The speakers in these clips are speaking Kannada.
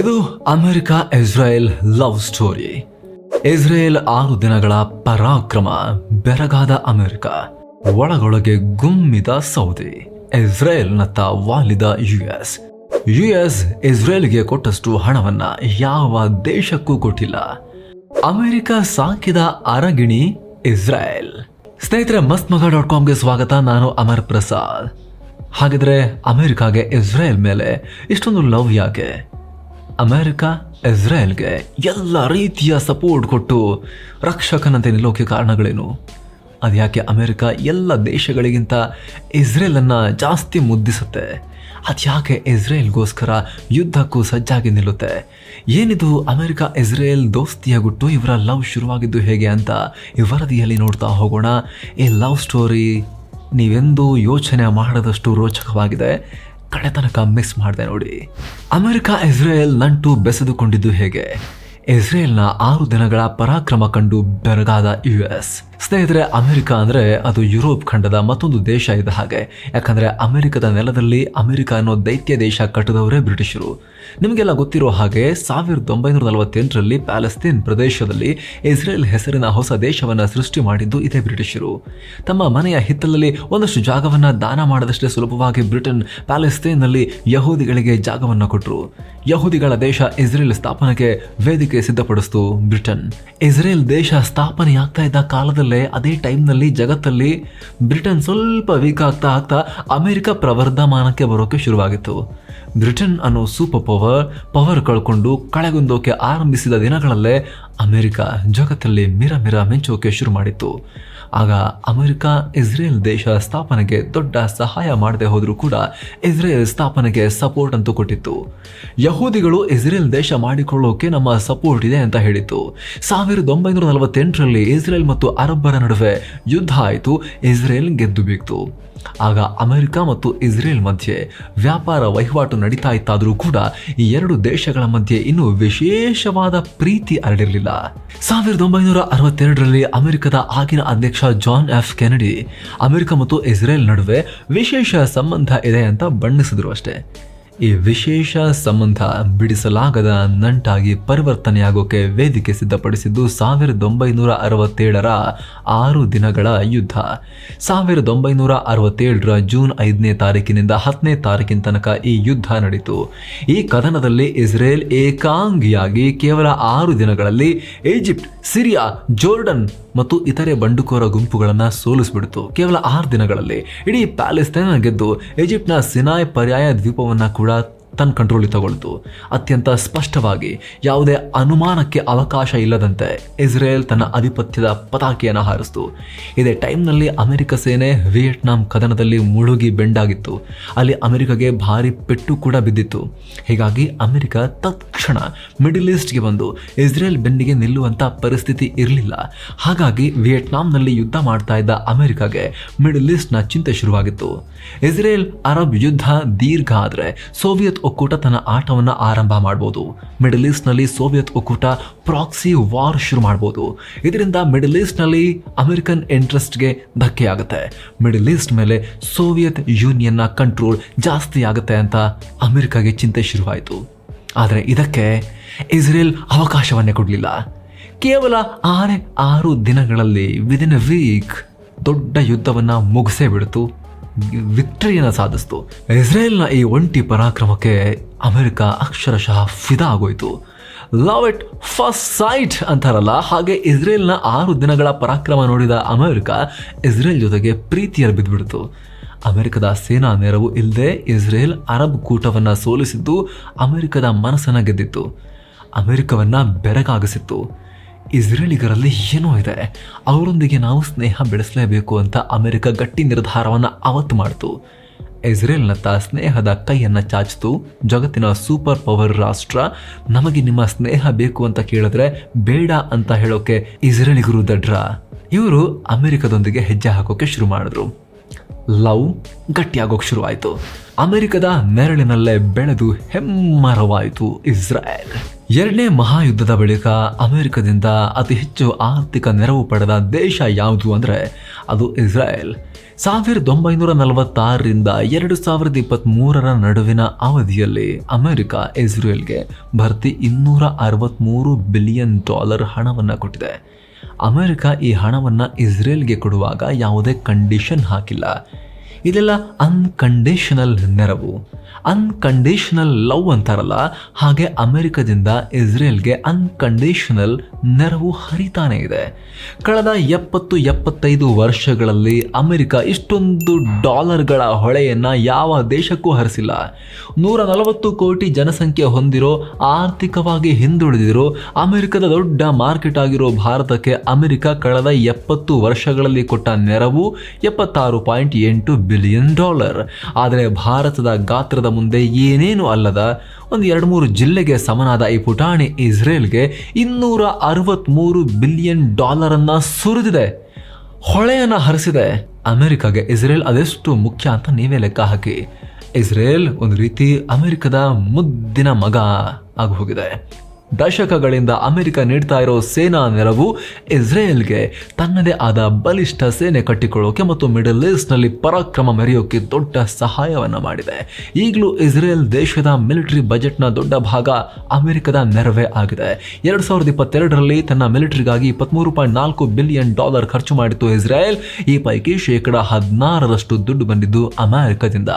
ಇದು America Israel love story. Israel ಆರು ದಿನಗಳ ಪರಾಕ್ರಮ ಬೆರಗಾದ ಅಮೆರಿಕ, ಒಳಗೊಳಗೆ ಗುಮ್ಮಿದ ಸೌದಿ, ಇಸ್ರೇಲ್ನತ್ತ ವಾಲಿದ ಯುಎಸ್. ಯುಎಸ್ ಇಸ್ರೇಲ್ಗೆ ಕೊಟ್ಟಷ್ಟು ಹಣವನ್ನ ಯಾವ ದೇಶಕ್ಕೂ ಕೊಟ್ಟಿಲ್ಲ. ಅಮೆರಿಕ ಸಾಕಿದ ಅರಗಿಣಿ ಇಸ್ರೇಲ್. ಸ್ನೇಹಿತರೆ ಮಸ್ತ್ ಮಗ ಡಾಟ್ ಕಾಮ್ಗೆ ಸ್ವಾಗತ. ನಾನು ಅಮರ್ ಪ್ರಸಾದ್. ಹಾಗಿದ್ರೆ ಅಮೆರಿಕಾಗೆ ಇಸ್ರೇಲ್ ಮೇಲೆ ಇಷ್ಟೊಂದು ಲವ್ ಯಾಕೆ? ಅಮೆರಿಕ, ಇಸ್ರೇಲ್ಗೆ ಎಲ್ಲ ರೀತಿಯ ಸಪೋರ್ಟ್ ಕೊಟ್ಟು ರಕ್ಷಕನಂತೆ ನಿಲ್ಲೋಕೆ ಕಾರಣಗಳೇನು? ಅದ್ಯಾಕೆ ಅಮೆರಿಕ ಎಲ್ಲ ದೇಶಗಳಿಗಿಂತ ಇಸ್ರೇಲನ್ನು ಜಾಸ್ತಿ ಮುದ್ದಿಸುತ್ತೆ? ಅದ್ಯಾಕೆ ಇಸ್ರೇಲ್ಗೋಸ್ಕರ ಯುದ್ಧಕ್ಕೂ ಸಜ್ಜಾಗಿ ನಿಲ್ಲುತ್ತೆ? ಏನಿದು ಅಮೆರಿಕ, ಇಸ್ರೇಲ್ ದೋಸ್ತಿಯ ಗುಟ್ಟು ಇವರ ಲವ್ ಶುರುವಾಗಿದ್ದು ಹೇಗೆ ಅಂತ ಈ ವರದಿಯಲ್ಲಿ ನೋಡ್ತಾ ಹೋಗೋಣ. ಈ ಲವ್ ಸ್ಟೋರಿ ನೀವೆಂದೂ ಯೋಚನೆ ಮಾಡದಷ್ಟು ರೋಚಕವಾಗಿದೆ. ಕಡೆ ತನಕ ಮಿಸ್ ಮಾಡಿದೆ ನೋಡಿ. ಅಮೆರಿಕ ಇಸ್ರೇಲ್ ನಂಟು ಬೆಸೆದುಕೊಂಡಿದ್ದು ಹೇಗೆ? ಇಸ್ರೇಲ್ನ ಆರು ದಿನಗಳ ಪರಾಕ್ರಮ ಕಂಡು ಬೆರಗಾದ ಯುಎಸ್. ಸ್ನೇಹಿತರೆ, ಅಮೆರಿಕ ಅಂದ್ರೆ ಅದು ಯುರೋಪ್ ಖಂಡದ ಮತ್ತೊಂದು ದೇಶ ಇದ್ದ ಹಾಗೆ. ಯಾಕಂದ್ರೆ ಅಮೆರಿಕದ ನೆಲದಲ್ಲಿ ಅಮೆರಿಕ ಅನ್ನೋ ದೈತ್ಯ ದೇಶ ಕಟ್ಟಿದವರೇ ಬ್ರಿಟಿಷರು. ನಿಮಗೆಲ್ಲ ಗೊತ್ತಿರೋ ಹಾಗೆ ಸಾವಿರದ ಒಂಬೈನೂರ ನಲವತ್ತೆಂಟರಲ್ಲಿ ಪ್ಯಾಲೆಸ್ತೀನ್ ಪ್ರದೇಶದಲ್ಲಿ ಇಸ್ರೇಲ್ ಹೆಸರಿನ ಹೊಸ ದೇಶವನ್ನ ಸೃಷ್ಟಿ ಮಾಡಿದ್ದು ಇದೇ ಬ್ರಿಟಿಷರು. ತಮ್ಮ ಮನೆಯ ಹಿತ್ತಲಲ್ಲಿ ಒಂದಷ್ಟು ಜಾಗವನ್ನ ದಾನ ಮಾಡದಷ್ಟೇ ಸುಲಭವಾಗಿ ಬ್ರಿಟನ್ ಪ್ಯಾಲೆಸ್ತೀನ್ನಲ್ಲಿ ಯಹೂದಿಗಳಿಗೆ ಜಾಗವನ್ನ ಕೊಟ್ಟರು ಯಹೂದಿಗಳ ದೇಶ ಇಸ್ರೇಲ್ ಸ್ಥಾಪನೆಗೆ ವೇದಿಕೆ ಸಿದ್ಧಪಡಿಸಿತು ಬ್ರಿಟನ್. ಇಸ್ರೇಲ್ ದೇಶ ಸ್ಥಾಪನೆ ಆಗ್ತಾ ಇದ್ದ ಕಾಲದಲ್ಲೇ ಅದೇ ಟೈಮ್ನಲ್ಲಿ ಜಗತ್ತಲ್ಲಿ ಬ್ರಿಟನ್ ಸ್ವಲ್ಪ ವೀಕ್ ಆಗ್ತಾ ಆಗ್ತಾ ಅಮೆರಿಕ ಪ್ರವರ್ಧಮಾನಕ್ಕೆ ಬರೋಕೆ ಶುರುವಾಗಿತ್ತು. ಬ್ರಿಟನ್ ಅನ್ನೋ ಸೂಪರ್ ಪವರ್ ಪವರ್ ಕಳ್ಕೊಂಡು ಕಳೆಗುಂದೋಕೆ ಆರಂಭಿಸಿದ ದಿನಗಳಲ್ಲೇ ಅಮೆರಿಕ ಜಗತ್ತಲ್ಲಿ ಮಿರ ಮಿರ ಮೆಂಚೋಕೆ ಶುರು ಮಾಡಿತ್ತು ಆಗ ಅಮೆರಿಕ, ಇಸ್ರೇಲ್ ದೇಶ ಸ್ಥಾಪನೆಗೆ ದೊಡ್ಡ ಸಹಾಯ ಮಾಡದೆ ಹೋದರೂ ಕೂಡ ಇಸ್ರೇಲ್ ಸ್ಥಾಪನೆಗೆ ಸಪೋರ್ಟ್ ಅಂತೂ ಕೊಟ್ಟಿತ್ತು. ಯಹೂದಿಗಳು ಇಸ್ರೇಲ್ ದೇಶ ಮಾಡಿಕೊಳ್ಳೋಕೆ ನಮ್ಮ ಸಪೋರ್ಟ್ ಇದೆ ಅಂತ ಹೇಳಿತ್ತು. ಸಾವಿರದ ಒಂಬೈನೂರ ನಲವತ್ತೆಂಟರಲ್ಲಿ ಇಸ್ರೇಲ್ ಮತ್ತು ಅರಬ್ಬರ ನಡುವೆ ಯುದ್ಧ ಆಯಿತು, ಇಸ್ರೇಲ್ ಗೆದ್ದು ಬೀಗ್ತು. ಆಗ ಅಮೆರಿಕ ಮತ್ತು ಇಸ್ರೇಲ್ ಮಧ್ಯೆ ವ್ಯಾಪಾರ ವಹಿವಾಟು ನಡೀತಾ ಇತ್ತಾದರೂ ಕೂಡ ಈ ಎರಡು ದೇಶಗಳ ಮಧ್ಯೆ ಇನ್ನೂ ವಿಶೇಷವಾದ ಪ್ರೀತಿ ಹರಡಿರಲಿಲ್ಲ. ಸಾವಿರದ ಒಂಬೈನೂರ ಅರವತ್ತೆರಡರಲ್ಲಿ ಅಮೆರಿಕದ ಆಗಿನ ಅಧ್ಯಕ್ಷ ಜಾನ್ ಎಫ್ ಕೆನಡಿ ಅಮೆರಿಕ ಮತ್ತು ಇಸ್ರೇಲ್ ನಡುವೆ ವಿಶೇಷ ಸಂಬಂಧ ಇದೆ ಅಂತ ಬಣ್ಣಿಸಿದ್ರು ಅಷ್ಟೇ. ಈ ವಿಶೇಷ ಸಂಬಂಧ ಬಿಡಿಸಲಾಗದ ನಂಟಾಗಿ ಪರಿವರ್ತನೆಯಾಗೋಕೆ ವೇದಿಕೆ ಸಿದ್ಧಪಡಿಸಿದ್ದು ಸಾವಿರದ ಒಂಬೈನೂರ ಅರವತ್ತೇಳರ ಆರು ದಿನಗಳ ಯುದ್ಧ. ಸಾವಿರದ ಒಂಬೈನೂರ ಅರವತ್ತೇಳರ ಜೂನ್ ಐದನೇ ತಾರೀಕಿನಿಂದ ಹತ್ತನೇ ತಾರೀಕಿನ ತನಕ ಈ ಯುದ್ಧ ನಡೆಯಿತು ಈ ಕದನದಲ್ಲಿ ಇಸ್ರೇಲ್ ಏಕಾಂಗಿಯಾಗಿ ಕೇವಲ ಆರು ದಿನಗಳಲ್ಲಿ ಈಜಿಪ್ಟ್, ಸಿರಿಯಾ, ಜೋರ್ಡನ್ ಮತ್ತು ಇತರೆ ಬಂಡುಕೋರ ಗುಂಪುಗಳನ್ನು ಸೋಲಿಸಿಬಿಡ್ತು. ಕೇವಲ ಆರು ದಿನಗಳಲ್ಲಿ ಇಡೀ ಪ್ಯಾಲೆಸ್ತೈನ್ ಗೆದ್ದು ಈಜಿಪ್ಟ್ನ ಸಿನಾಯ್ ಪರ್ಯಾಯ ದ್ವೀಪವನ್ನು ಕೂಡ ತನ್ನ ಕಂಟ್ರೋಲಿಗೆ ತಗೊಳ್ತು. ಅತ್ಯಂತ ಸ್ಪಷ್ಟವಾಗಿ ಯಾವುದೇ ಅನುಮಾನಕ್ಕೆ ಅವಕಾಶ ಇಲ್ಲದಂತೆ ಇಸ್ರೇಲ್ ತನ್ನ ಆಧಿಪತ್ಯದ ಪತಾಕೆಯನ್ನು ಹಾರಿಸ್ತು. ಇದೇ ಟೈಮ್ನಲ್ಲಿ ಅಮೆರಿಕ ಸೇನೆ ವಿಯೆಟ್ನಾಂ ಕದನದಲ್ಲಿ ಮುಳುಗಿ ಬೆಂಡಾಗಿತ್ತು. ಅಲ್ಲಿ ಅಮೆರಿಕಗೆ ಭಾರಿ ಪೆಟ್ಟು ಕೂಡ ಬಿದ್ದಿತ್ತು. ಹೀಗಾಗಿ ಅಮೆರಿಕ ತತ್ಕ್ಷಣ ಮಿಡಿಲ್ ಈಸ್ಟ್ಗೆ ಬಂದು ಇಸ್ರೇಲ್ ಬೆನ್ನಿಗೆ ನಿಲ್ಲುವಂಥ ಪರಿಸ್ಥಿತಿ ಇರಲಿಲ್ಲ. ಹಾಗಾಗಿ ವಿಯೆಟ್ನಾಂನಲ್ಲಿ ಯುದ್ಧ ಮಾಡ್ತಾ ಇದ್ದ ಅಮೆರಿಕಾಗೆ ಮಿಡಲ್ ಈಸ್ಟ್ನ ಚಿಂತೆ ಶುರುವಾಗಿತ್ತು. ಇಸ್ರೇಲ್ ಅರಬ್ ಯುದ್ಧ ದೀರ್ಘ ಆದರೆ ಸೋವಿಯತ್ ಒಕ್ಕೂಟ ತನ್ನ ಆಟವನ್ನು ಆರಂಭ ಮಾಡ್ಬೋದು. ಮಿಡಲ್ ಈಸ್ಟ್ನಲ್ಲಿ ಸೋವಿಯತ್ ಒಕ್ಕೂಟ ಪ್ರಾಕ್ಸಿ ವಾರ್ ಶುರು ಮಾಡ್ಬೋದು. ಇದರಿಂದ ಮಿಡಲ್ ಈಸ್ಟ್ನಲ್ಲಿ ಅಮೆರಿಕನ್ ಇಂಟ್ರೆಸ್ಟ್ಗೆ ಧಕ್ಕೆ ಆಗುತ್ತೆ. ಮಿಡಲ್ ಈಸ್ಟ್ ಮೇಲೆ ಸೋವಿಯತ್ ಯೂನಿಯನ್ನ ಕಂಟ್ರೋಲ್ ಜಾಸ್ತಿ ಆಗುತ್ತೆ ಅಂತ ಅಮೆರಿಕಾಗೆ ಚಿಂತೆ ಶುರುವಾಯಿತು. ಆದರೆ ಇದಕ್ಕೆ ಇಸ್ರೇಲ್ ಅವಕಾಶವನ್ನೇ ಕೊಡಲಿಲ್ಲ. ಕೇವಲ ಆರೇ ಆರು ದಿನಗಳಲ್ಲಿ ವಿದಿನ್ ಎ ವೀಕ್ ದೊಡ್ಡ ಯುದ್ಧವನ್ನ ಮುಗಿಸೇ ಬಿಡ್ತು. ವಿಕ್ಟರಿಯನ್ನು ಸಾಧಿಸ್ತು. ಇಸ್ರೇಲ್ನ ಈ ಒಂಟಿ ಪರಾಕ್ರಮಕ್ಕೆ ಅಮೆರಿಕ ಅಕ್ಷರಶಃ ಫಿದಾ ಆಗೋಯ್ತು. ಲವ್ ಇಟ್ ಫಸ್ಟ್ ಸೈಟ್ ಅಂತಾರಲ್ಲ, ಹಾಗೆ ಇಸ್ರೇಲ್ನ ಆರು ದಿನಗಳ ಪರಾಕ್ರಮ ನೋಡಿದ ಅಮೆರಿಕ ಇಸ್ರೇಲ್ ಜೊತೆಗೆ ಪ್ರೀತಿಯಲ್ಲಿ ಬಿದ್ದುಬಿಡ್ತು ಅಮೆರಿಕದ ಸೇನಾ ನೆರವು ಇಲ್ಲದೆ ಇಸ್ರೇಲ್ ಅರಬ್ ಕೂಟವನ್ನು ಸೋಲಿಸಿದ್ದು ಅಮೆರಿಕದ ಮನಸ್ಸನ್ನು ಗೆದ್ದಿತ್ತು. ಅಮೆರಿಕವನ್ನು ಬೆರಗಾಗಿಸಿತ್ತು. ಇಸ್ರೇಲಿಗರಲ್ಲಿ ಏನೋ ಇದೆ. ಅವರೊಂದಿಗೆ ನಾವು ಸ್ನೇಹ ಬೆಳೆಸಲೇಬೇಕು ಅಂತ ಅಮೆರಿಕ ಗಟ್ಟಿ ನಿರ್ಧಾರವನ್ನು ಅವತ್ತು ಮಾಡಿತು. ಇಸ್ರೇಲ್ನತ್ತ ಸ್ನೇಹದ ಕೈಯನ್ನು ಚಾಚಿತು. ಜಗತ್ತಿನ ಸೂಪರ್ ಪವರ್ ರಾಷ್ಟ್ರ, ನಮಗೆ ನಿಮ್ಮ ಸ್ನೇಹ ಬೇಕು ಅಂತ ಕೇಳಿದ್ರೆ ಬೇಡ ಅಂತ ಹೇಳೋಕೆ ಇಸ್ರೇಲಿಗರು ದಡ್ರ. ಇವರು ಅಮೆರಿಕದೊಂದಿಗೆ ಹೆಜ್ಜೆ ಹಾಕೋಕೆ ಶುರು ಮಾಡಿದ್ರು. ಲವ್ ಗಟ್ಟಿಯಾಗೋಕೆ ಶುರುವಾಯಿತು. ಅಮೆರಿಕದ ನೆರಳಿನಲ್ಲೇ ಬೆಳೆದು ಹೆಮ್ಮರವಾಯಿತು ಇಸ್ರಾಯೇಲ್ ಎರಡನೇ ಮಹಾಯುದ್ಧದ ಬಳಿಕ ಅಮೆರಿಕದಿಂದ ಅತಿ ಹೆಚ್ಚು ಆರ್ಥಿಕ ನೆರವು ಪಡೆದ ದೇಶ ಯಾವುದು ಅಂದರೆ ಅದು ಇಸ್ರಾಯೇಲ್. ಸಾವಿರದ ಒಂಬೈನೂರ ನಲವತ್ತಾರರಿಂದ ಎರಡು ಸಾವಿರದ ಇಪ್ಪತ್ತ್ಮೂರರ ನಡುವಿನ ಅವಧಿಯಲ್ಲಿ ಅಮೆರಿಕ ಇಸ್ರೇಲ್ಗೆ ಭರ್ತಿ ಇನ್ನೂರ ಅರವತ್ತ್ಮೂರು ಬಿಲಿಯನ್ ಡಾಲರ್ ಹಣವನ್ನು ಕೊಟ್ಟಿದೆ. ಅಮೆರಿಕ ಈ ಹಣವನ್ನು ಇಸ್ರೇಲ್ಗೆ ಕೊಡುವಾಗ ಯಾವುದೇ ಕಂಡೀಷನ್ ಹಾಕಿಲ್ಲ. ಇದೆಲ್ಲ ಅನ್ಕಂಡೀಷನಲ್ ನೆರವು. ಅನ್ಕಂಡೀಷನಲ್ ಲವ್ ಅಂತಾರಲ್ಲ, ಹಾಗೆ ಅಮೆರಿಕದಿಂದ ಇಸ್ರೇಲ್ಗೆ ಅನ್ಕಂಡೀಷನಲ್ ನೆರವು ಹರಿತಾನೆ ಇದೆ. ಕಳೆದ ಎಪ್ಪತ್ತು ಎಪ್ಪತ್ತೈದು ವರ್ಷಗಳಲ್ಲಿ ಅಮೆರಿಕ ಇಷ್ಟೊಂದು ಡಾಲರ್ಗಳ ಹೊಳೆಯನ್ನು ಯಾವ ದೇಶಕ್ಕೂ ಹರಿಸಿಲ್ಲ. ನೂರ ನಲವತ್ತು ಕೋಟಿ ಜನಸಂಖ್ಯೆ ಹೊಂದಿರೋ, ಆರ್ಥಿಕವಾಗಿ ಹಿಂದುಳಿದಿರೋ, ಅಮೆರಿಕದ ದೊಡ್ಡ ಮಾರ್ಕೆಟ್ ಆಗಿರೋ ಭಾರತಕ್ಕೆ ಅಮೆರಿಕ ಕಳೆದ ಎಪ್ಪತ್ತು ವರ್ಷಗಳಲ್ಲಿ ಕೊಟ್ಟ ನೆರವು ಎಪ್ಪತ್ತಾರು ಪಾಯಿಂಟ್ ಎಂಟು ಬಿಲಿಯನ್ ಡಾಲರ್ ಆದರೆ ಭಾರತದ ಗಾತ್ರದ ಮುಂದೆ ಏನೇನು ಅಲ್ಲದ ಒಂದು ಎರಡು ಮೂರು ಜಿಲ್ಲೆಗೆ ಸಮನಾದ ಈ ಪುಟಾಣಿ ಇಸ್ರೇಲ್ಗೆ ಇನ್ನೂರ ಅರವತ್ತ್ಮೂರು ಬಿಲಿಯನ್ ಡಾಲರನ್ನು ಸುರಿದಿದೆ. ಹೊಳೆಯನ್ನು ಹರಿಸಿದೆ. ಅಮೆರಿಕಾಗೆ ಇಸ್ರೇಲ್ ಅದೆಷ್ಟು ಮುಖ್ಯ ಅಂತ ನೀವೇ ಲೆಕ್ಕ ಹಾಕಿ. ಇಸ್ರೇಲ್ ಒಂದು ರೀತಿ ಅಮೆರಿಕದ ಮುದ್ದಿನ ಮಗ ಆಗಿ ಹೋಗಿದೆ. ದಶಕಗಳಿಂದ ಅಮೆರಿಕ ನೀಡ್ತಾ ಇರೋ ಸೇನಾ ನೆರವು ಇಸ್ರೇಲ್ಗೆ ತನ್ನದೇ ಆದ ಬಲಿಷ್ಠ ಸೇನೆ ಕಟ್ಟಿಕೊಳ್ಳೋಕೆ ಮತ್ತು ಮಿಡಲ್ ಈಸ್ಟ್ನಲ್ಲಿ ಪರಾಕ್ರಮ ಮೆರೆಯೋಕೆ ದೊಡ್ಡ ಸಹಾಯವನ್ನು ಮಾಡಿದೆ. ಈಗಲೂ ಇಸ್ರೇಲ್ ದೇಶದ ಮಿಲಿಟರಿ ಬಜೆಟ್ನ ದೊಡ್ಡ ಭಾಗ ಅಮೆರಿಕದ ನೆರವೇ ಆಗಿದೆ. ಎರಡು ಸಾವಿರದ ಇಪ್ಪತ್ತೆರಡರಲ್ಲಿ ತನ್ನ ಮಿಲಿಟರಿಗಾಗಿ ಇಪ್ಪತ್ತ್ಮೂರು ಪಾಯಿಂಟ್ ನಾಲ್ಕು ಬಿಲಿಯನ್ ಡಾಲರ್ ಖರ್ಚು ಮಾಡಿತ್ತು ಇಸ್ರೇಲ್. ಈ ಪೈಕಿ ಶೇಕಡ ಹದಿನಾರರಷ್ಟು ದುಡ್ಡು ಬಂದಿದ್ದು ಅಮೆರಿಕದಿಂದ.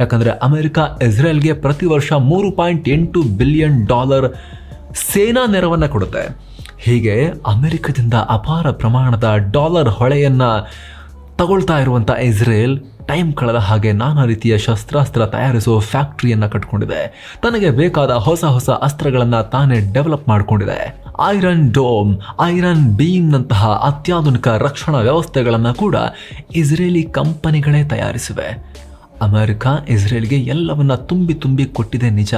ಯಾಕಂದರೆ ಅಮೆರಿಕ ಇಸ್ರೇಲ್ಗೆ ಪ್ರತಿ ವರ್ಷ ಮೂರು ಪಾಯಿಂಟ್ ಎಂಟು ಬಿಲಿಯನ್ ಡಾಲರ್ ಸೇನಾ ನೆರವನ್ನು ಕೊಡುತ್ತೆ. ಹೀಗೆ ಅಮೆರಿಕದಿಂದ ಅಪಾರ ಪ್ರಮಾಣದ ಡಾಲರ್ ಹೊಳೆಯನ್ನು ತಗೊಳ್ತಾ ಇರುವಂಥ ಇಸ್ರೇಲ್ ಟೈಮ್ ಕಳೆದ ಹಾಗೆ ನಾನಾ ರೀತಿಯ ಶಸ್ತ್ರಾಸ್ತ್ರ ತಯಾರಿಸುವ ಫ್ಯಾಕ್ಟ್ರಿಯನ್ನು ಕಟ್ಕೊಂಡಿದೆ. ತನಗೆ ಬೇಕಾದ ಹೊಸ ಹೊಸ ಅಸ್ತ್ರಗಳನ್ನು ತಾನೇ ಡೆವಲಪ್ ಮಾಡಿಕೊಂಡಿದೆ. ಐರನ್ ಡೋಮ್, ಐರನ್ ಬೀಮ್ನಂತಹ ಅತ್ಯಾಧುನಿಕ ರಕ್ಷಣಾ ವ್ಯವಸ್ಥೆಗಳನ್ನು ಕೂಡ ಇಸ್ರೇಲಿ ಕಂಪನಿಗಳೇ ತಯಾರಿಸಿವೆ. ಅಮೆರಿಕ ಇಸ್ರೇಲ್ಗೆ ಎಲ್ಲವನ್ನ ತುಂಬಿ ತುಂಬಿ ಕೊಟ್ಟಿದೆ ನಿಜ.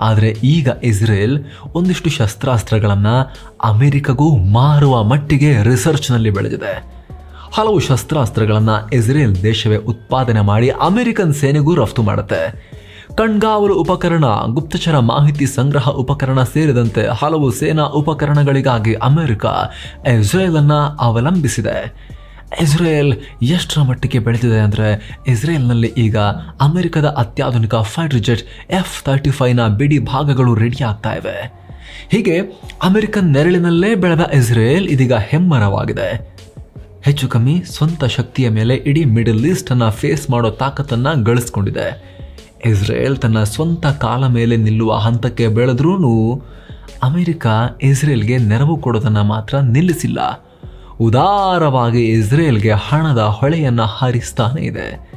ಆದರೆ ಈಗ ಇಸ್ರೇಲ್ ಒಂದಿಷ್ಟು ಶಸ್ತ್ರಾಸ್ತ್ರಗಳನ್ನು ಅಮೆರಿಕಗೂ ಮಾರುವ ಮಟ್ಟಿಗೆ ರಿಸರ್ಚ್ನಲ್ಲಿ ಬೆಳೆದಿದೆ. ಹಲವು ಶಸ್ತ್ರಾಸ್ತ್ರಗಳನ್ನು ಇಸ್ರೇಲ್ ದೇಶವೇ ಉತ್ಪಾದನೆ ಮಾಡಿ ಅಮೆರಿಕನ್ ಸೇನೆಗೂ ರಫ್ತು ಮಾಡುತ್ತೆ. ಕಣ್ಗಾವಲು ಉಪಕರಣ, ಗುಪ್ತಚರ ಮಾಹಿತಿ ಸಂಗ್ರಹ ಉಪಕರಣ ಸೇರಿದಂತೆ ಹಲವು ಸೇನಾ ಉಪಕರಣಗಳಿಗಾಗಿ ಅಮೆರಿಕ ಇಸ್ರೇಲನ್ನು ಅವಲಂಬಿಸಿದೆ. ಇಸ್ರೇಲ್ ಎಷ್ಟರ ಮಟ್ಟಿಗೆ ಬೆಳೆದಿದೆ ಅಂದರೆ ಇಸ್ರೇಲ್ನಲ್ಲಿ ಈಗ ಅಮೆರಿಕದ ಅತ್ಯಾಧುನಿಕ ಫೈಟರ್ ಜೆಟ್ ಎಫ್ ತರ್ಟಿ ಫೈವ್ನ ಬಿಡಿ ಭಾಗಗಳು ರೆಡಿ ಆಗ್ತಾ ಇವೆ. ಹೀಗೆ ಅಮೆರಿಕನ್ ನೆರಳಿನಲ್ಲೇ ಬೆಳೆದ ಇಸ್ರೇಲ್ ಇದೀಗ ಹೆಮ್ಮರವಾಗಿದೆ. ಹೆಚ್ಚು ಕಮ್ಮಿ ಸ್ವಂತ ಶಕ್ತಿಯ ಮೇಲೆ ಇಡೀ ಮಿಡಲ್ ಈಸ್ಟನ್ನು ಫೇಸ್ ಮಾಡೋ ತಾಕತ್ತನ್ನು ಗಳಿಸ್ಕೊಂಡಿದೆ. ಇಸ್ರೇಲ್ ತನ್ನ ಸ್ವಂತ ಕಾಲ ಮೇಲೆ ನಿಲ್ಲುವ ಹಂತಕ್ಕೆ ಬೆಳೆದ್ರೂ ಅಮೆರಿಕ ಇಸ್ರೇಲ್ಗೆ ನೆರವು ಕೊಡೋದನ್ನು ಮಾತ್ರ ನಿಲ್ಲಿಸಿಲ್ಲ. ಉದಾರವಾಗಿ ಇಸ್ರೇಲ್ಗೆ ಹಣದ ಹೊಳೆಯನ್ನು ಹಾರಿಸ್ತಾನೆ ಇದೆ.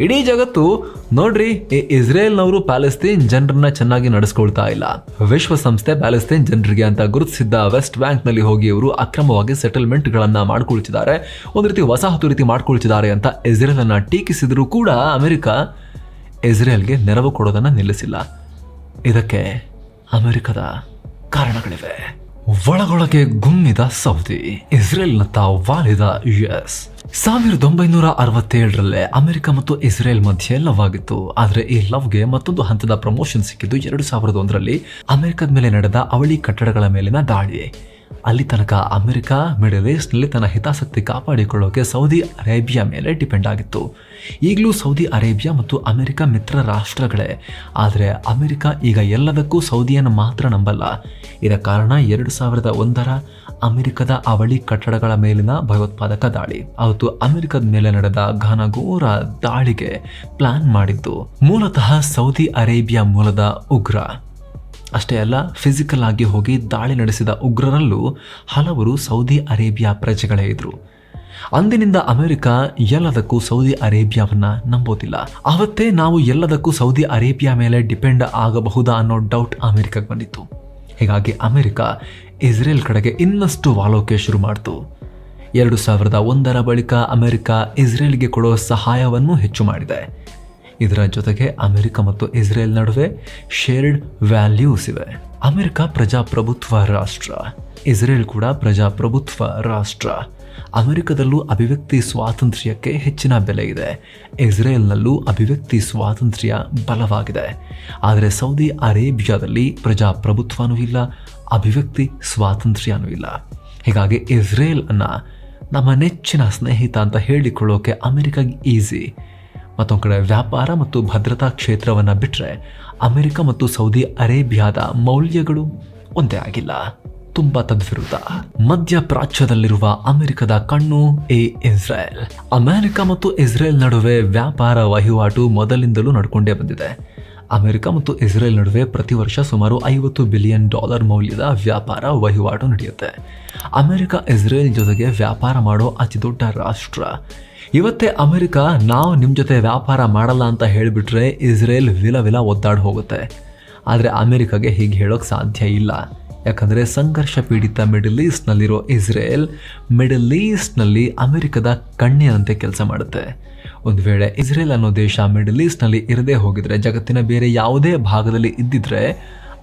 ಇಡೀ ಜಗತ್ತು ನೋಡ್ರಿ ಇಸ್ರೇಲ್ನವರು ಪ್ಯಾಲೆಸ್ತೀನ್ ಜನರನ್ನ ಚೆನ್ನಾಗಿ ನಡೆಸ್ಕೊಳ್ತಾ ಇಲ್ಲ. ವಿಶ್ವಸಂಸ್ಥೆ ಪ್ಯಾಲೆಸ್ತೀನ್ ಜನರಿಗೆ ಅಂತ ಗುರುತಿಸಿದ್ದ ವೆಸ್ಟ್ ಬ್ಯಾಂಕ್ನಲ್ಲಿ ಹೋಗಿ ಅವರು ಅಕ್ರಮವಾಗಿ ಸೆಟಲ್ಮೆಂಟ್ಗಳನ್ನ ಮಾಡ್ಕೊಳ್ತಿದ್ದಾರೆ. ಒಂದು ರೀತಿ ವಸಾಹತು ರೀತಿ ಮಾಡ್ಕೊಳ್ತಿದ್ದಾರೆ ಅಂತ ಇಸ್ರೇಲ್ ಅನ್ನ ಟೀಕಿಸಿದ್ರು ಕೂಡ ಅಮೆರಿಕ ಇಸ್ರೇಲ್ಗೆ ನೆರವು ಕೊಡೋದನ್ನ ನಿಲ್ಲಿಸಿಲ್ಲ. ಇದಕ್ಕೆ ಅಮೆರಿಕದ ಕಾರಣಗಳಿವೆ. ಒಳಗೊಳಗೆ ಗುಮ್ಮಿದ ಸೌದಿ, ಇಸ್ರೇಲ್ನತ್ತ ವಾಲಿದ ಯುಎಸ್. ಸಾವಿರದ ಒಂಬೈನೂರ ಅರವತ್ತೇಳರಲ್ಲೇ ಅಮೆರಿಕ ಮತ್ತು ಇಸ್ರೇಲ್ ಮಧ್ಯೆ ಲವ್ ಆಗಿತ್ತು ಆದರೆ ಈ ಲವ್ಗೆ ಮತ್ತೊಂದು ಹಂತದ ಪ್ರಮೋಷನ್ ಸಿಕ್ಕಿದ್ದು ಎರಡು ಸಾವಿರದ ಒಂದರಲ್ಲಿ ಅಮೆರಿಕದ ಮೇಲೆ ನಡೆದ ಅವಳಿ ಕಟ್ಟಡಗಳ ಮೇಲಿನ ದಾಳಿ. ಅಲ್ಲಿ ತನಕ ಅಮೆರಿಕ ಮಿಡಲ್ ಈಸ್ಟ್ನಲ್ಲಿ ತನ್ನ ಹಿತಾಸಕ್ತಿ ಕಾಪಾಡಿಕೊಳ್ಳೋಕೆ ಸೌದಿ ಅರೇಬಿಯಾ ಮೇಲೆ ಡಿಪೆಂಡ್ ಆಗಿತ್ತು. ಈಗಲೂ ಸೌದಿ ಅರೇಬಿಯಾ ಮತ್ತು ಅಮೆರಿಕ ಮಿತ್ರ ರಾಷ್ಟ್ರಗಳೇ. ಆದರೆ ಅಮೆರಿಕ ಈಗ ಎಲ್ಲದಕ್ಕೂ ಸೌದಿಯನ್ನು ಮಾತ್ರ ನಂಬಲ್ಲ. ಇದರ ಕಾರಣ ಎರಡು ಸಾವಿರದ ಒಂದರ ಅಮೆರಿಕದ ಅವಳಿ ಕಟ್ಟಡಗಳ ಮೇಲಿನ ಭಯೋತ್ಪಾದಕ ದಾಳಿ. ಅವತ್ತು ಅಮೆರಿಕದ ಮೇಲೆ ನಡೆದ ಘನಘೋರ ದಾಳಿಗೆ ಪ್ಲಾನ್ ಮಾಡಿದ್ದು. ಮೂಲತಃ ಸೌದಿ ಅರೇಬಿಯಾ ಮೂಲದ ಉಗ್ರ. ಅಷ್ಟೇ ಅಲ್ಲ ಫಿಸಿಕಲ್ ಆಗಿ ಹೋಗಿ ದಾಳಿ ನಡೆಸಿದ ಉಗ್ರರಲ್ಲೂ ಹಲವರು ಸೌದಿ ಅರೇಬಿಯಾ ಪ್ರಜೆಗಳೇ ಇದ್ರು. ಅಂದಿನಿಂದ ಅಮೆರಿಕ ಎಲ್ಲದಕ್ಕೂ ಸೌದಿ ಅರೇಬಿಯಾವನ್ನ ನಂಬೋದಿಲ್ಲ. ಆವತ್ತೇ ನಾವು ಎಲ್ಲದಕ್ಕೂ ಸೌದಿ ಅರೇಬಿಯಾ ಮೇಲೆ ಡಿಪೆಂಡ್ ಆಗಬಹುದಾ ಅನ್ನೋ ಡೌಟ್ ಅಮೆರಿಕಕ್ಕೆ ಬಂದಿತ್ತು. ಹೀಗಾಗಿ ಅಮೆರಿಕ ಇಸ್ರೇಲ್ ಕಡೆಗೆ ಇನ್ನಷ್ಟು ವಾಲೋಕೆ ಶುರು ಮಾಡಿತು. ಎರಡು ಸಾವಿರದ ಒಂದರ ಬಳಿಕ ಅಮೆರಿಕ ಇಸ್ರೇಲ್ಗೆ ಕೊಡೋ ಸಹಾಯವನ್ನು ಹೆಚ್ಚು ಮಾಡಿದೆ. ಇದರ ಜೊತೆಗೆ ಅಮೆರಿಕ ಮತ್ತು ಇಸ್ರೇಲ್ ನಡುವೆ ಶೇರ್ಡ್ ವ್ಯಾಲ್ಯೂಸ್ ಇವೆ. ಅಮೆರಿಕ ಪ್ರಜಾಪ್ರಭುತ್ವ ರಾಷ್ಟ್ರ. ಇಸ್ರೇಲ್ ಕೂಡ ಪ್ರಜಾಪ್ರಭುತ್ವ ರಾಷ್ಟ್ರ. ಅಮೆರಿಕದಲ್ಲೂ ಅಭಿವ್ಯಕ್ತಿ ಸ್ವಾತಂತ್ರ್ಯಕ್ಕೆ ಹೆಚ್ಚಿನ ಬೆಲೆ ಇದೆ. ಇಸ್ರೇಲ್ನಲ್ಲೂ ಅಭಿವ್ಯಕ್ತಿ ಸ್ವಾತಂತ್ರ್ಯ ಬಲವಾಗಿದೆ. ಆದರೆ ಸೌದಿ ಅರೇಬಿಯಾದಲ್ಲಿ ಪ್ರಜಾಪ್ರಭುತ್ವನೂ ಇಲ್ಲ, ಅಭಿವ್ಯಕ್ತಿ ಸ್ವಾತಂತ್ರ್ಯನೂ ಇಲ್ಲ. ಹೀಗಾಗಿ ಇಸ್ರೇಲ್ ಅನ್ನ ನಮ್ಮ ನೆಚ್ಚಿನ ಸ್ನೇಹಿತ ಅಂತ ಹೇಳಿಕೊಳ್ಳೋಕೆ ಅಮೆರಿಕಾಗೆ ಈಸಿ ಮತ್ತೊಂದು ಕಡೆ ವ್ಯಾಪಾರ ಮತ್ತು ಭದ್ರತಾ ಕ್ಷೇತ್ರವನ್ನು ಬಿಟ್ಟರೆ ಅಮೆರಿಕ ಮತ್ತು ಸೌದಿ ಅರೇಬಿಯಾದ ಮೌಲ್ಯಗಳು ಒಂದೇ ಆಗಿಲ್ಲ. ತುಂಬಾ ತದ್ವಿರುದ್ಧ. ಮಧ್ಯ ಪ್ರಾಚ್ಯದಲ್ಲಿರುವ ಅಮೆರಿಕದ ಕಣ್ಣು ಎ ಇಸ್ರೇಲ್. ಅಮೆರಿಕ ಮತ್ತು ಇಸ್ರೇಲ್ ನಡುವೆ ವ್ಯಾಪಾರ ವಹಿವಾಟು ಮೊದಲಿಂದಲೂ ನಡ್ಕೊಂಡೇ ಬಂದಿದೆ. ಅಮೆರಿಕ ಮತ್ತು ಇಸ್ರೇಲ್ ನಡುವೆ ಪ್ರತಿ ವರ್ಷ ಸುಮಾರು ಐವತ್ತು ಬಿಲಿಯನ್ ಡಾಲರ್ ಮೌಲ್ಯದ ವ್ಯಾಪಾರ ವಹಿವಾಟು ನಡೆಯುತ್ತೆ. ಅಮೆರಿಕ ಇಸ್ರೇಲ್ ಜೊತೆಗೆ ವ್ಯಾಪಾರ ಮಾಡೋ ಅತಿ ದೊಡ್ಡ ರಾಷ್ಟ್ರ. ಇವತ್ತೇ ಅಮೆರಿಕ ನಾವು ನಿಮ್ಮ ಜೊತೆ ವ್ಯಾಪಾರ ಮಾಡಲ್ಲ ಅಂತ ಹೇಳಿಬಿಟ್ರೆ ಇಸ್ರೇಲ್ ವಿಲ ವಿಲ ಒದ್ದಾಡಿ ಹೋಗುತ್ತೆ. ಆದರೆ ಅಮೆರಿಕಾಗೆ ಹೀಗೆ ಹೇಳೋಕೆ ಸಾಧ್ಯ ಇಲ್ಲ. ಯಾಕಂದರೆ ಸಂಘರ್ಷ ಪೀಡಿತ ಮಿಡಲ್ ಈಸ್ಟ್ನಲ್ಲಿರೋ ಇಸ್ರೇಲ್ ಮಿಡಲ್ ಈಸ್ಟ್ನಲ್ಲಿ ಅಮೆರಿಕದ ಕಣ್ಣಿನಂತೆ ಕೆಲಸ ಮಾಡುತ್ತೆ. ಒಂದು ವೇಳೆ ಇಸ್ರೇಲ್ ಅನ್ನೋ ದೇಶ ಮಿಡಲ್ ಈಸ್ಟ್ನಲ್ಲಿ ಇರದೇ ಹೋಗಿದ್ರೆ, ಜಗತ್ತಿನ ಬೇರೆ ಯಾವುದೇ ಭಾಗದಲ್ಲಿ ಇದ್ದಿದ್ರೆ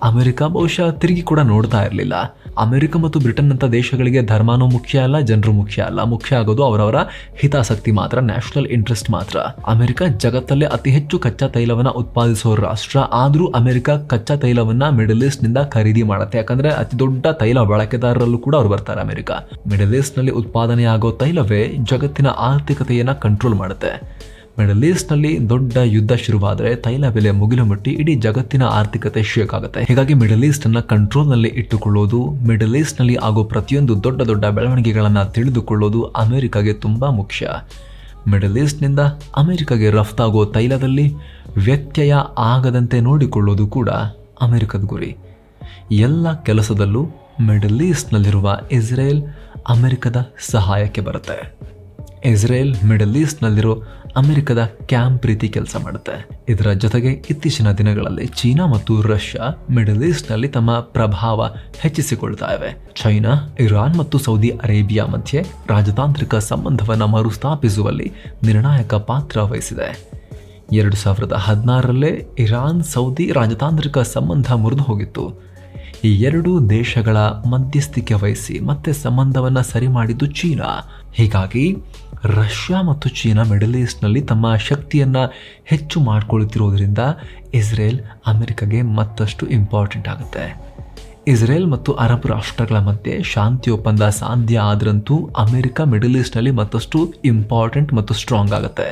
ಅಮೆರಿಕ ಬಹುಶಃ ತಿರುಗಿ ಕೂಡ ನೋಡ್ತಾ ಇರಲಿಲ್ಲ. ಅಮೆರಿಕ ಮತ್ತು ಬ್ರಿಟನ್ ಅಂತ ದೇಶಗಳಿಗೆ ಧರ್ಮನೂ ಮುಖ್ಯ ಅಲ್ಲ, ಜನರು ಮುಖ್ಯ ಅಲ್ಲ. ಮುಖ್ಯ ಆಗೋದು ಅವರವರ ಹಿತಾಸಕ್ತಿ ಮಾತ್ರ, ನ್ಯಾಷನಲ್ ಇಂಟ್ರೆಸ್ಟ್ ಮಾತ್ರ. ಅಮೆರಿಕ ಜಗತ್ತಲ್ಲೇ ಅತಿ ಹೆಚ್ಚು ಕಚ್ಚಾ ತೈಲವನ್ನ ಉತ್ಪಾದಿಸೋ ರಾಷ್ಟ್ರ. ಆದರೂ ಅಮೆರಿಕ ಕಚ್ಚಾ ತೈಲವನ್ನ ಮಿಡಲ್ ಈಸ್ಟ್ನಿಂದ ಖರೀದಿ ಮಾಡುತ್ತೆ. ಯಾಕಂದ್ರೆ ಅತಿ ದೊಡ್ಡ ತೈಲ ಬಳಕೆದಾರರಲ್ಲೂ ಕೂಡ ಅವರು ಬರ್ತಾರೆ ಅಮೆರಿಕ. ಮಿಡಲ್ ಈಸ್ಟ್ನಲ್ಲಿ ಉತ್ಪಾದನೆ ಆಗೋ ತೈಲವೇ ಜಗತ್ತಿನ ಆರ್ಥಿಕತೆಯನ್ನ ಕಂಟ್ರೋಲ್ ಮಾಡುತ್ತೆ. ಮಿಡಲ್ ಈಸ್ಟ್ನಲ್ಲಿ ದೊಡ್ಡ ಯುದ್ಧ ಶುರುವಾದರೆ ತೈಲ ಬೆಲೆ ಮುಗಿಲು ಮುಟ್ಟಿ ಇಡೀ ಜಗತ್ತಿನ ಆರ್ಥಿಕತೆ ಶೇಕ್ ಆಗುತ್ತೆ ಹೀಗಾಗಿ ಮಿಡಲ್ ಈಸ್ಟ್ ಅನ್ನ ಕಂಟ್ರೋಲ್ನಲ್ಲಿ ಇಟ್ಟುಕೊಳ್ಳೋದು ಮಿಡಲ್ ಈಸ್ಟ್ನಲ್ಲಿ ಆಗೋ ಪ್ರತಿಯೊಂದು ದೊಡ್ಡ ದೊಡ್ಡ ಬೆಳವಣಿಗೆಗಳನ್ನು ತಿಳಿದುಕೊಳ್ಳೋದು ಅಮೆರಿಕಾಗೆ ತುಂಬಾ ಮುಖ್ಯ. ಮಿಡಲ್ ಈಸ್ಟ್ನಿಂದ ಅಮೆರಿಕಾಗೆ ರಫ್ತಾಗೋ ತೈಲದಲ್ಲಿ ವ್ಯತ್ಯಯ ಆಗದಂತೆ ನೋಡಿಕೊಳ್ಳೋದು ಕೂಡ ಅಮೆರಿಕದ ಗುರಿ. ಎಲ್ಲ ಕೆಲಸದಲ್ಲೂ ಮಿಡಲ್ ಈಸ್ಟ್ನಲ್ಲಿರುವ ಇಸ್ರೇಲ್ ಅಮೆರಿಕದ ಸಹಾಯಕ್ಕೆ ಬರುತ್ತೆ. ಇಸ್ರೇಲ್ ಮಿಡಲ್ ಈಸ್ಟ್ನಲ್ಲಿರೋ ಅಮೆರಿಕದ ಕ್ಯಾಂಪ್ ರೀತಿ ಕೆಲಸ ಮಾಡುತ್ತೆ. ಇದರ ಜೊತೆಗೆ ಇತ್ತೀಚಿನ ದಿನಗಳಲ್ಲಿ ಚೀನಾ ಮತ್ತು ರಷ್ಯಾ ಮಿಡಲ್ ಈಸ್ಟ್ನಲ್ಲಿ ತಮ್ಮ ಪ್ರಭಾವ ಹೆಚ್ಚಿಸಿಕೊಳ್ತಾ ಇವೆ. ಚೈನಾ, ಇರಾನ್ ಮತ್ತು ಸೌದಿ ಅರೇಬಿಯಾ ಮಧ್ಯೆ ರಾಜತಾಂತ್ರಿಕ ಸಂಬಂಧವನ್ನು ಮರುಸ್ಥಾಪಿಸುವಲ್ಲಿ ನಿರ್ಣಾಯಕ ಪಾತ್ರ ವಹಿಸಿದೆ. ಎರಡು ಸಾವಿರದ ಹದಿನಾರರಲ್ಲೇ ಇರಾನ್, ಸೌದಿ ರಾಜತಾಂತ್ರಿಕ ಸಂಬಂಧ ಮುರಿದು ಹೋಗಿತ್ತು. ಈ ಎರಡೂ ದೇಶಗಳ ಮಧ್ಯಸ್ಥಿಕೆ ವಹಿಸಿ ಮತ್ತೆ ಸಂಬಂಧವನ್ನು ಸರಿ ಮಾಡಿದ್ದು ಚೀನಾ. ಹೀಗಾಗಿ ರಷ್ಯಾ ಮತ್ತು ಚೀನಾ ಮಿಡಲ್ ಈಸ್ಟ್ನಲ್ಲಿ ತಮ್ಮ ಶಕ್ತಿಯನ್ನು ಹೆಚ್ಚು ಮಾಡಿಕೊಳ್ಳುತ್ತಿರೋದ್ರಿಂದ ಇಸ್ರೇಲ್ ಅಮೆರಿಕಗೆ ಮತ್ತಷ್ಟು ಇಂಪಾರ್ಟೆಂಟ್ ಆಗುತ್ತೆ. ಇಸ್ರೇಲ್ ಮತ್ತು ಅರಬ್ ರಾಷ್ಟ್ರಗಳ ಮಧ್ಯೆ ಶಾಂತಿ ಒಪ್ಪಂದ ಸಾಧ್ಯ ಆದ್ರಂತೂ ಅಮೆರಿಕ ಮಿಡಲ್ ಈಸ್ಟ್ನಲ್ಲಿ ಮತ್ತಷ್ಟು ಇಂಪಾರ್ಟೆಂಟ್ ಮತ್ತು ಸ್ಟ್ರಾಂಗ್ ಆಗುತ್ತೆ.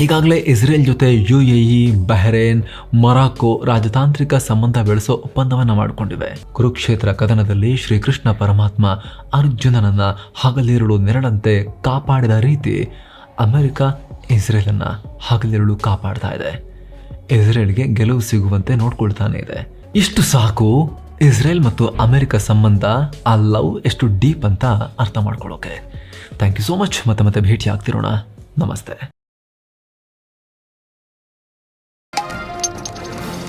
ಈಗಾಗಲೇ ಇಸ್ರೇಲ್ ಜೊತೆ U A E Bahrain Morocco ರಾಜತಾಂತ್ರಿಕ ಸಂಬಂಧ ಬೆಳೆಸೋ ಒಪ್ಪಂದವನ್ನು ಮಾಡಿಕೊಂಡಿವೆ ಕುರುಕ್ಷೇತ್ರ ಕದನದಲ್ಲಿ ಶ್ರೀಕೃಷ್ಣ ಪರಮಾತ್ಮ ಅರ್ಜುನನನ್ನ ಹಗಲಿರುಳು ನೆರಳಂತೆ ಕಾಪಾಡಿದ ರೀತಿ ಅಮೆರಿಕ ಇಸ್ರೇಲನ್ನು ಹಗಲಿರುಳು ಕಾಪಾಡ್ತಾ ಇದೆ. ಇಸ್ರೇಲ್ಗೆ ಗೆಲುವು ಸಿಗುವಂತೆ ನೋಡ್ಕೊಳ್ತಾನೆ ಇದೆ. ಇಷ್ಟು ಸಾಕು? ಇಸ್ರೇಲ್ ಮತ್ತು ಅಮೆರಿಕ ಸಂಬಂಧ, ಆ ಲವ್ ಎಷ್ಟು ಡೀಪ್ ಅಂತ ಅರ್ಥ ಮಾಡ್ಕೊಳ್ಳೋಕೆ. Thank you so much. ಮತ್ತೆ ಮತ್ತೆ ಭೇಟಿ ಆಗ್ತಿರೋಣ ನಮಸ್ತೆ.